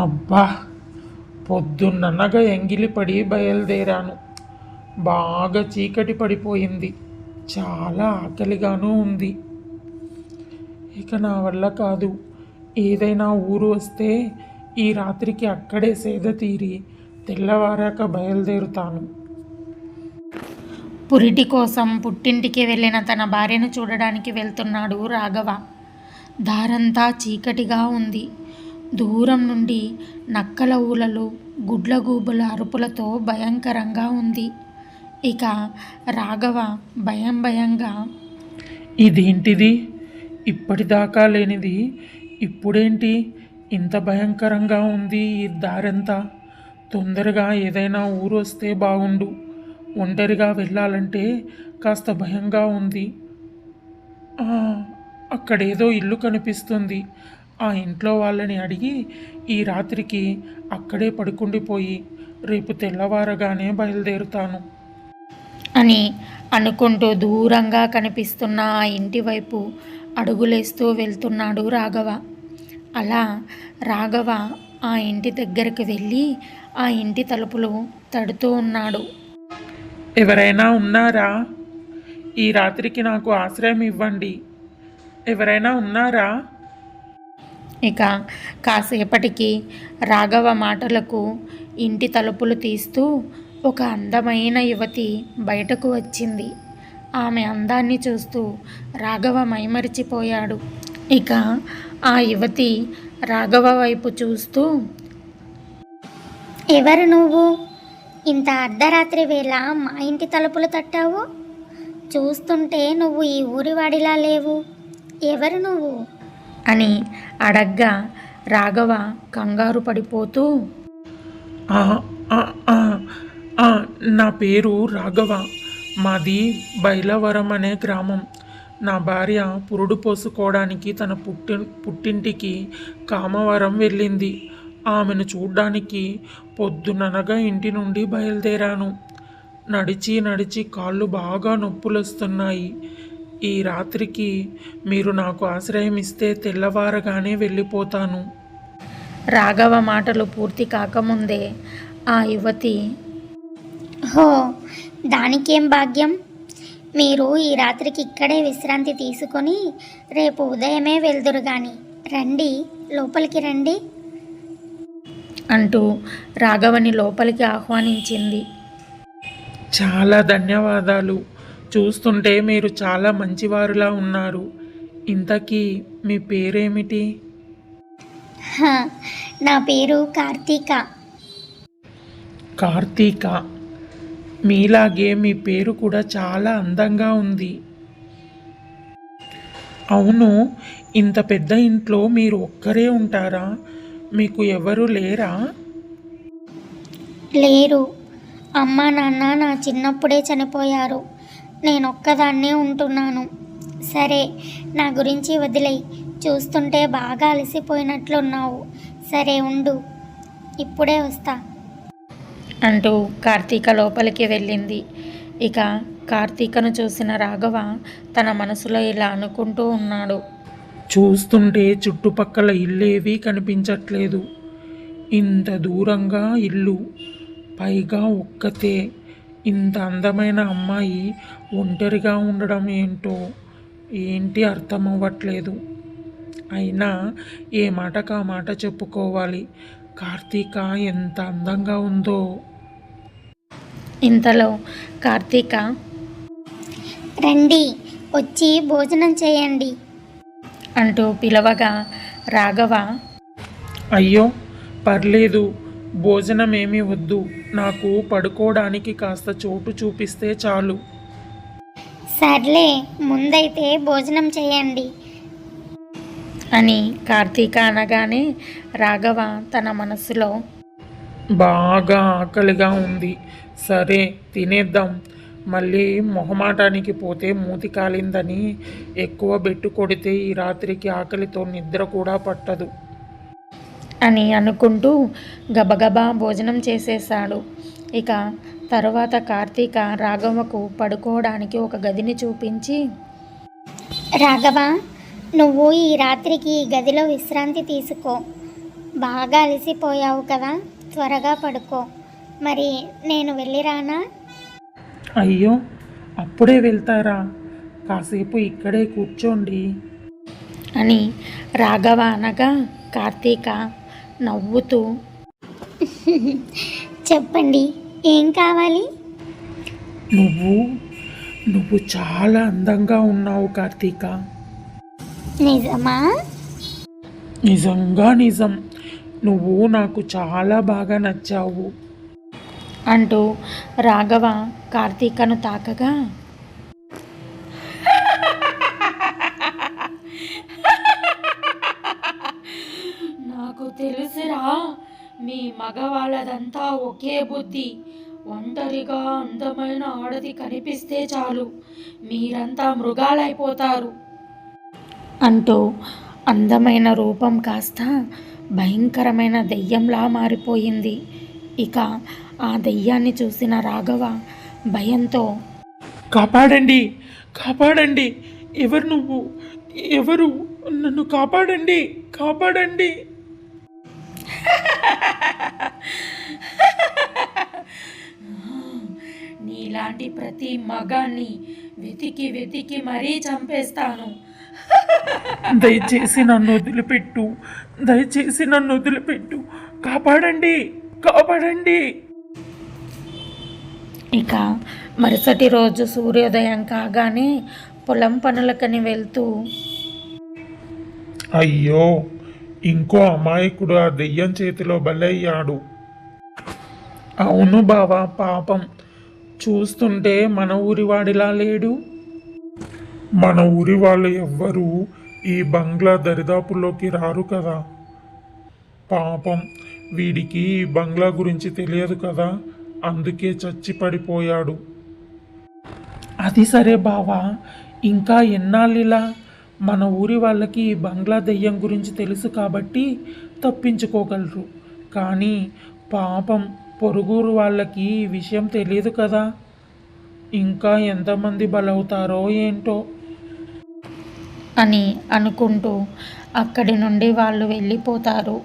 అబ్బా పొద్దున్ననగా ఎంగిలిపడి బయలుదేరాను. బాగా చీకటి పడిపోయింది. చాలా ఆకలిగానూ ఉంది. ఇక నా వల్ల కాదు. ఏదైనా ఊరు వస్తే ఈ రాత్రికి అక్కడే సేద తీరి తెల్లవారాక బయలుదేరుతాను. పురిటి కోసం పుట్టింటికి వెళ్ళిన తన భార్యను చూడడానికి వెళ్తున్నాడు రాఘవ. దారంతా చీకటిగా ఉంది. దూరం నుండి నక్కల ఊలలు గుడ్లగూబుల అరుపులతో భయంకరంగా ఉంది. ఇక రాఘవ భయం భయంగా ఇదేంటిది? ఇప్పటిదాకా లేనిది. ఇప్పుడేంటి? ఇంత భయంకరంగా ఉంది ఈ దారంతా. తొందరగా ఏదైనా ఊరు వస్తే బాగుండు ఒంటరిగా వెళ్ళాలంటే కాస్త భయంగా ఉంది. అక్కడేదో ఇల్లు కనిపిస్తుంది. ఆ ఇంట్లో వాళ్ళని అడిగి ఈ రాత్రికి అక్కడే పడుకుండిపోయి రేపు తెల్లవారగానే బయలుదేరుతాను. అని అనుకుంటూ దూరంగా కనిపిస్తున్న ఆ ఇంటి వైపు అడుగులేస్తూ వెళ్తున్నాడు రాఘవ. అలా రాఘవ ఆ ఇంటి దగ్గరికి వెళ్ళి ఆ ఇంటి తలుపులు తడుతూ ఉన్నాడు. ఎవరైనా ఉన్నారా? ఈ రాత్రికి నాకు ఆశ్రయం ఇవ్వండి. ఎవరైనా ఉన్నారా? ఇక కాసేపటికి రాఘవ మాటలకు ఇంటి తలుపులు తీస్తూ ఒక అందమైన యువతి బయటకు వచ్చింది. ఆమె అందాన్ని చూస్తూ రాఘవ మైమరిచిపోయాడు. ఇక ఆ యువతి రాఘవ వైపు చూస్తూ ఎవరు నువ్వు? ఇంత అర్ధరాత్రి వేళ మా ఇంటి తలుపులు తట్టావు? చూస్తుంటే నువ్వు ఈ ఊరివాడిలా లేవు. ఎవరు నువ్వు? అని అడగ్గా రాఘవ కంగారు పడిపోతూ ఆ, ఆ, నా పేరు రాఘవ. మాది బైలవరం అనే గ్రామం. నా భార్య పురుడు పోసుకోవడానికి తన పుట్టి పుట్టింటికి కామవరం వెళ్ళింది. ఆమెను చూడ్డానికి పొద్దుననగా ఇంటి నుండి బయలుదేరాను. నడిచి నడిచి కాళ్ళు బాగా నొప్పులొస్తున్నాయి. ఈ రాత్రికి మీరు నాకు ఆశ్రయం ఇస్తే తెల్లవారగానే వెళ్ళిపోతాను. రాఘవ మాటలు పూర్తి కాకముందే ఆ యువతి హో దానికేం భాగ్యం? మీరు ఈ రాత్రికి ఇక్కడే విశ్రాంతి తీసుకొని రేపు ఉదయమే వెళ్దురు గాని. రండి లోపలికి రండి. అంటూ రాఘవని లోపలికి ఆహ్వానించింది. చాలా ధన్యవాదాలు. చూస్తుంటే మీరు చాలా మంచివారులా ఉన్నారు. ఇంతకీ మీ పేరేమిటి? నా పేరు కార్తీక. కార్తీక. మీలాగే మీ పేరు కూడా చాలా అందంగా ఉంది. అవును ఇంత పెద్ద ఇంట్లో మీరు ఒక్కరే ఉంటారా? మీకు ఎవరు లేరా? లేరు. అమ్మ నాన్న నా చిన్నప్పుడే చనిపోయారు. నేను ఒక్కదాన్నే ఉంటున్నాను. సరే నా గురించి వదిలేయి. చూస్తుంటే బాగా అలసిపోయినట్లున్నావు. సరే ఉండు. ఇప్పుడే వస్తా. అంటూ కార్తీక లోపలికి వెళ్ళింది. ఇక కార్తీకను చూసిన రాఘవ తన మనసులో ఇలా అనుకుంటూ ఉన్నాడు. చూస్తుంటే చుట్టుపక్కల ఇల్లేవీ కనిపించట్లేదు. ఇంత దూరంగా ఇల్లు పైగా ఒక్కతే. ఇంత అందమైన అమ్మాయి ఒంటరిగా ఉండడం ఏంటో ఏంటి అర్థం అవ్వట్లేదు అయినా ఏ మాటకు ఆ మాట చెప్పుకోవాలి? కార్తీక ఎంత అందంగా ఉందో. ఇంతలో కార్తీక రండి వచ్చి భోజనం చేయండి. అంటూ పిలవగా రాఘవ అయ్యో పర్లేదు. భోజనం ఏమీ వద్దు. నాకు పడుకోవడానికి కాస్త చోటు చూపిస్తే చాలు. సర్లే ముందైతే భోజనం చేయండి. అని కార్తీక అనగానే రాఘవ తన మనసులో బాగా ఆకలిగా ఉంది. సరే తినేద్దాం. మళ్ళీ మొహమాటానికి పోతే మూతి కాలిందని ఎక్కువ బెట్టు కొడితే ఈ రాత్రికి ఆకలితో నిద్ర కూడా పట్టదు. అని అనుకుంటూ గబగబా భోజనం చేసేశాడు. ఇక తరువాత కార్తీక రాఘవకు పడుకోవడానికి ఒక గదిని చూపించి రాఘవ నువ్వు ఈ రాత్రికి ఈ గదిలో విశ్రాంతి తీసుకో. బాగా అలసిపోయావు కదా త్వరగా పడుకో. మరి నేను వెళ్ళిరానా? అయ్యో అప్పుడే వెళ్తారా? కాసేపు ఇక్కడే కూర్చోండి. అని రాఘవ అనగా కార్తీక నవ్వుతూ చెప్పండి ఏం కావాలి? నువ్వు నువ్వు చాలా అందంగా ఉన్నావు కార్తీక. నిజమా? నిజంగా నిజం. నువ్వు నాకు చాలా బాగా నచ్చావు. అంటూ రాఘవ కార్తీకను తాకగా తెలుసురా? మీ మగవాళ్ళదంతా ఒకే బుద్ధి. ఒంటరిగా అందమైన ఆడది కనిపిస్తే చాలు. మీరంతా మృగాలైపోతారు. అంటూ అందమైన రూపం కాస్త భయంకరమైన దెయ్యంలా మారిపోయింది. ఇక ఆ దెయ్యాన్ని చూసిన రాఘవ భయంతో కాపాడండి కాపాడండి. ఎవరు నువ్వు? ఎవరు? నన్ను కాపాడండి కాపాడండి. నీలాంటి ప్రతి మగాన్ని వెతికి వెతికి మరీ చంపేస్తాను. దయచేసి నన్ను వదిలిపెట్టు. దయచేసి నన్ను వదిలిపెట్టు. కాపాడండి. కాపాడండి. ఇక మరుసటి రోజు సూర్యోదయం కాగానే పొలం పనులకని వెళ్తూ అయ్యో. ఇంకో అమాయకుడు ఆ దెయ్యం చేతిలో బలయ్యాడు అవును బావా పాపం. చూస్తుంటే మన ఊరి వాడిలా లేడు. మన ఊరి వాళ్ళు ఎవ్వరూ ఈ బంగ్లా దరిదాపుల్లోకి రారు కదా. పాపం. వీడికి ఈ బంగ్లా గురించి తెలియదు కదా. అందుకే చచ్చి పడిపోయాడు. అది సరే బావా. ఇంకా ఎన్నాళ్ళిలా? మన ఊరి వాళ్ళకి బంగ్లా దెయ్యం గురించి తెలుసు కాబట్టి తప్పించుకోగలరు. కానీ పాపం పొరుగురు వాళ్ళకి విషయం తెలియదు కదా. ఇంకా ఎంతమంది బలవుతారో ఏంటో? అని అనుకుంటూ అక్కడి నుండి వాళ్ళు వెళ్ళిపోతారు.